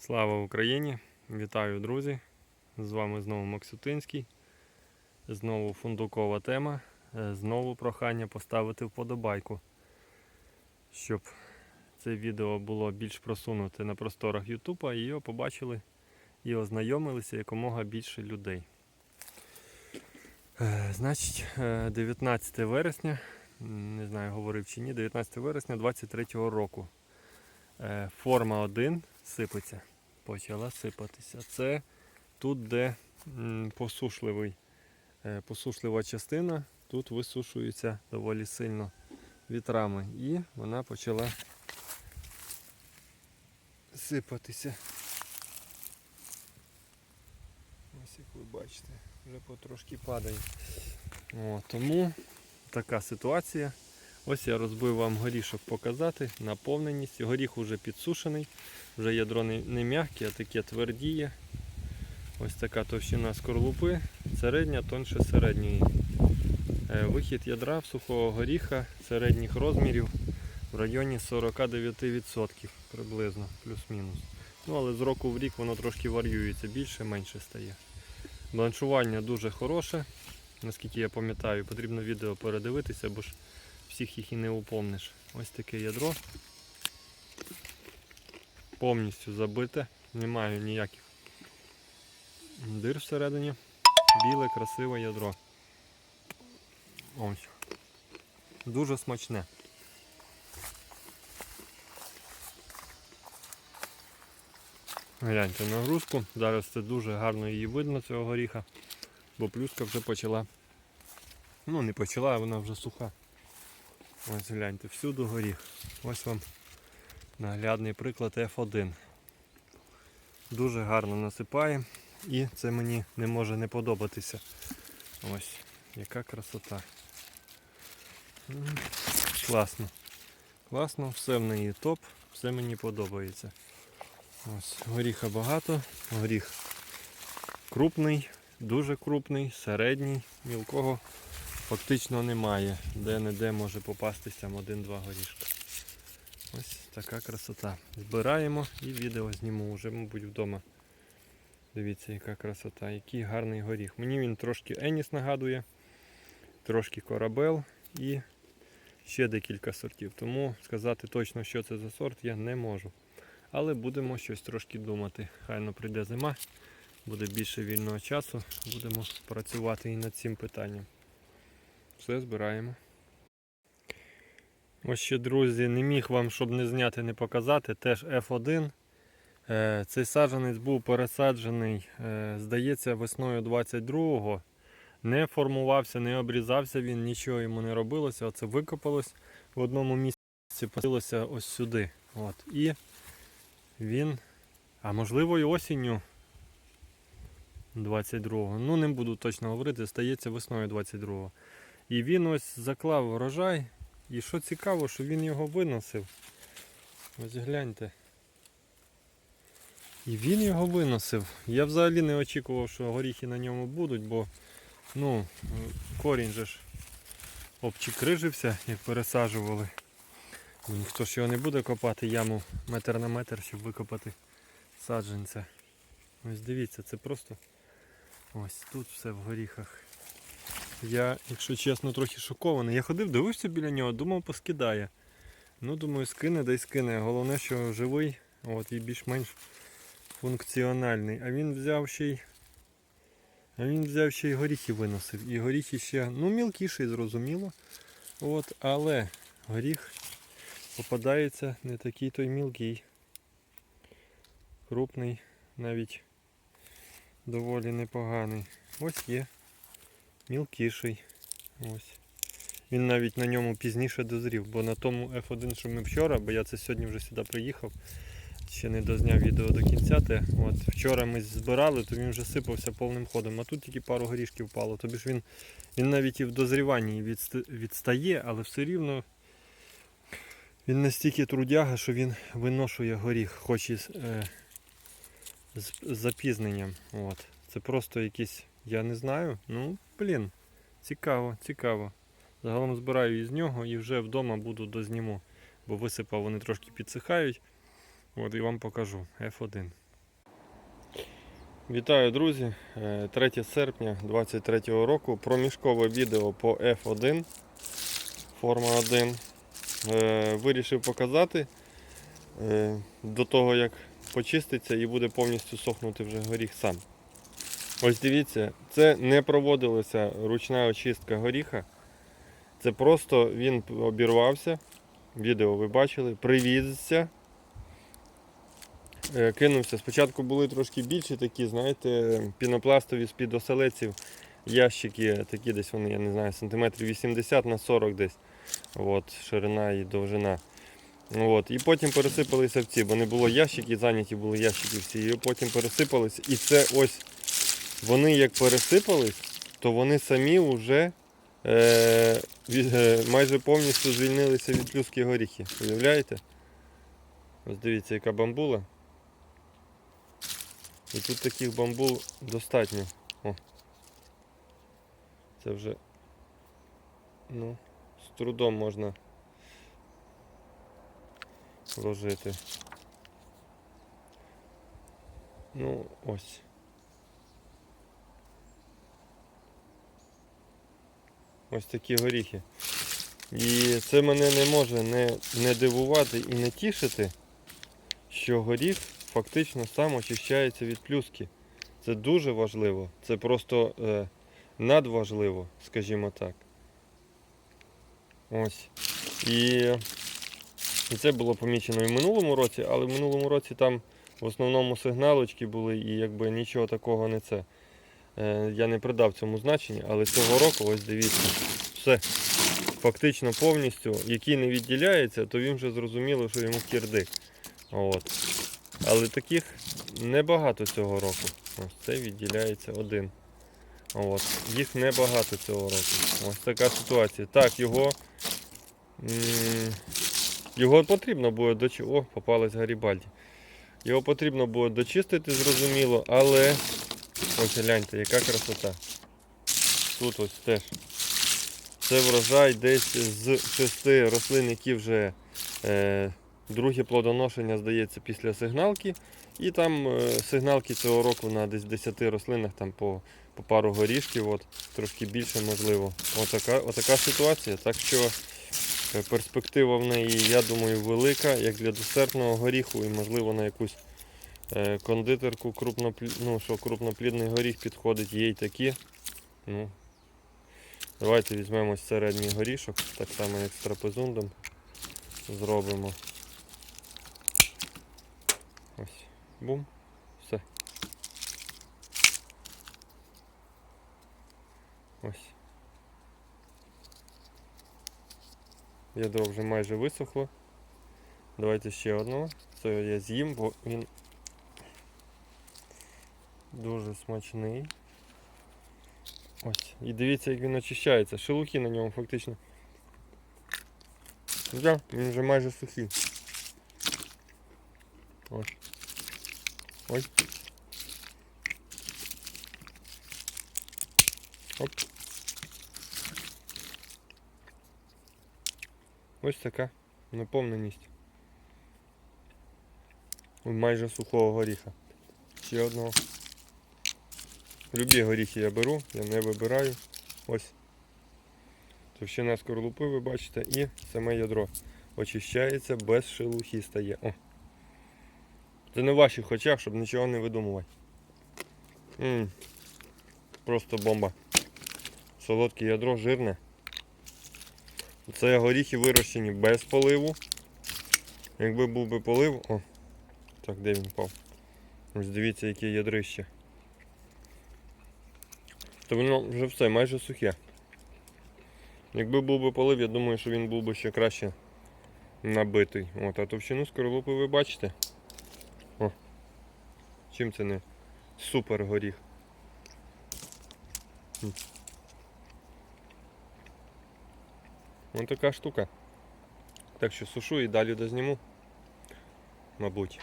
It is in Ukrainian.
Слава Україні! Вітаю, друзі! З вами знову Максютинський. Знову фундукова тема. Е, Знову прохання поставити вподобайку, щоб це відео було більш просунуте на просторах Ютуба і його побачили і ознайомилися якомога більше людей. Е, Значить, е, 19 вересня, не знаю, говорив чи ні, 19 вересня 23 року. Е, Форма 1 сипеться почала сипатися. Це тут, де посушливий, е, посушлива частина, тут висушується доволі сильно вітрами. І вона почала сипатися. Ось як ви бачите, вже потрошки падає. О, тому така ситуація. Ось я розбив вам горішок показати, наповненість. Горіх уже підсушений. Вже ядро не, м'яке, а таке твердіє. Ось така товщина скорлупи, середня, тонше середньої. Е, Вихід ядра сухого горіха середніх розмірів в районі 49% приблизно, плюс-мінус. Ну, але з року в рік воно трошки варіюється, більше, менше стає. Бланшування дуже хороше, наскільки я пам'ятаю, потрібно відео передивитися, бо ж всіх їх і не упомниш. Ось таке ядро повністю забите, немає ніяких дир всередині. Біле, красиве ядро. Ось. Дуже смачне. Гляньте нагрузку. Зараз це дуже гарно її видно цього горіха, бо плюска вже почала. Ну не почала, а вона вже суха. Ось гляньте, всюди горіх. Ось вам наглядний приклад F1. Дуже гарно насипає і це мені не може не подобатися. Ось, яка красота. Класно. Класно, все в неї топ, все мені подобається. Ось, горіха багато, горіх крупний, дуже крупний, середній, мілкого фактично немає. Де-не-де може попастись там один-два горішка. Ось така красота. Збираємо і відео зніму вже, мабуть, вдома. Дивіться, яка красота, який гарний горіх. Мені він трошки Еніс нагадує, трошки корабел і ще декілька сортів. Тому сказати точно, що це за сорт, я не можу. Але будемо щось трошки думати. Хайно прийде зима, буде більше вільного часу, будемо працювати і над цим питанням. Все збираємо. Ось ще, друзі, не міг вам, щоб не зняти, не показати. Теж F1. Е, Цей саджанець був пересаджений, е, здається, весною 22-го. Не формувався, не обрізався він, нічого йому не робилося. Оце викопалось в одному місці, посилося ось сюди. От. І він, а можливо і осінню 22-го. Ну, не буду точно говорити, стається весною 22-го. І він ось заклав врожай. І що цікаво, що він його виносив. Ось гляньте. І він його виносив. Я взагалі не очікував, що горіхи на ньому будуть, бо ну, корінь же ж обчикрижився, як пересаджували. Ніхто ж його не буде копати яму метр на метр, щоб викопати саджанця. Ось дивіться, це просто ось тут все в горіхах. Я, якщо чесно, трохи шокований. Я ходив, дивився біля нього, думав, поскидає. Ну, думаю, скине, да й скине. Головне, що живий, от, і більш-менш функціональний. А він взяв ще й. А він взяв ще й горіхи виносив. І горіхи ще, ну, мілкіший, зрозуміло. От, але горіх попадається не такий той мілкий. Крупний, навіть доволі непоганий. Ось є мілкіший. Ось. Він навіть на ньому пізніше дозрів, бо на тому F1, що ми вчора, бо я це сьогодні вже сюди приїхав, ще не дозняв відео до кінця. Те. От, вчора ми збирали, то він вже сипався повним ходом, а тут тільки пару горішків впало. Тобі ж він, він навіть і в дозріванні відстає, але все рівно він настільки трудяга, що він виношує горіх, хоч і з, е, з, запізненням. От. Це просто якийсь, я не знаю. Ну, блін, цікаво, цікаво. Загалом збираю із нього і вже вдома буду дозніму, бо висипав, вони трошки підсихають. От і вам покажу F1. Вітаю, друзі! Е, 3 серпня 2023 року. Проміжкове відео по F1 Форма 1. Е, Вирішив показати е, до того, як почиститься і буде повністю сохнути вже горіх сам. Ось дивіться, це не проводилася ручна очистка горіха. Це просто він обірвався. Відео ви бачили, привізся. Е, кинувся. Спочатку були трошки більші такі, знаєте, пінопластові з-під оселеців ящики, такі десь вони, я не знаю, сантиметрів 80 на 40 десь. От, ширина і довжина. От. І потім пересипалися в ці, бо не було ящиків, зайняті були ящики всі. І потім пересипалися. І це ось вони як пересипались, то вони самі вже е, е, майже повністю звільнилися від плюски горіхи. Уявляєте? Ось дивіться, яка бамбула. І тут таких бамбул достатньо. О. Це вже ну, з трудом можна вложити. Ну, ось. Ось такі горіхи. І це мене не може не, не дивувати і не тішити, що горіх фактично сам очищається від плюски. Це дуже важливо. Це просто е, надважливо, скажімо так. Ось. І, і це було помічено і в минулому році, але в минулому році там в основному сигналочки були і якби нічого такого не це. Е, я не придав цьому значення, але цього року, ось дивіться, все. Фактично повністю, який не відділяється, то він вже зрозуміло, що йому кірдик. От. Але таких небагато цього року. Ось цей відділяється один. От. Їх небагато цього року. Ось така ситуація. Так, його його потрібно буде дочистити. О, попалась Гарібальді. Його потрібно буде дочистити, зрозуміло, але ось гляньте, яка красота. Тут ось теж. Це врожай десь з шести рослин, які вже е, друге плодоношення, здається, після сигналки. І там е, сигналки цього року на десь 10 рослинах там по, по пару горішків, от, трошки більше можливо. Отака, отака ситуація. Так що е, перспектива в неї, я думаю, велика, як для десертного горіху і можливо на якусь кондитерку крупноплі... ну, що крупноплідний горіх підходить, є й такі. Ну, Давайте візьмемо середній горішок, так само як з трапезундом. Зробимо. Ось. Бум. Все. Ось. Ядро вже майже висохло. Давайте ще одного. Це я з'їм, бо він дуже смачний. Ось. І дивіться, як він очищається. Шелухи на ньому фактично. Да, він вже майже сухий. Ось. Ось. Оп. Ось така наповненість. Майже сухого горіха. Ще одного. Любі горіхи я беру, я не вибираю. Ось. Товщина скорлупи ви бачите і саме ядро очищається без шелухи стає. О. Це в ваших очах, щоб нічого не видумувати. М-м. Просто бомба. Солодке ядро жирне. Це горіхи вирощені без поливу. Якби був би полив... О, так, де він впав? Ось дивіться, яке ядрище. То воно вже все, майже сухе. Якби був би полив, я думаю, що він був би ще краще набитий. От, а товщину скорлупи ви бачите. О, чим це не супер горіх. Ось така штука. Так що сушу і далі дозніму, мабуть.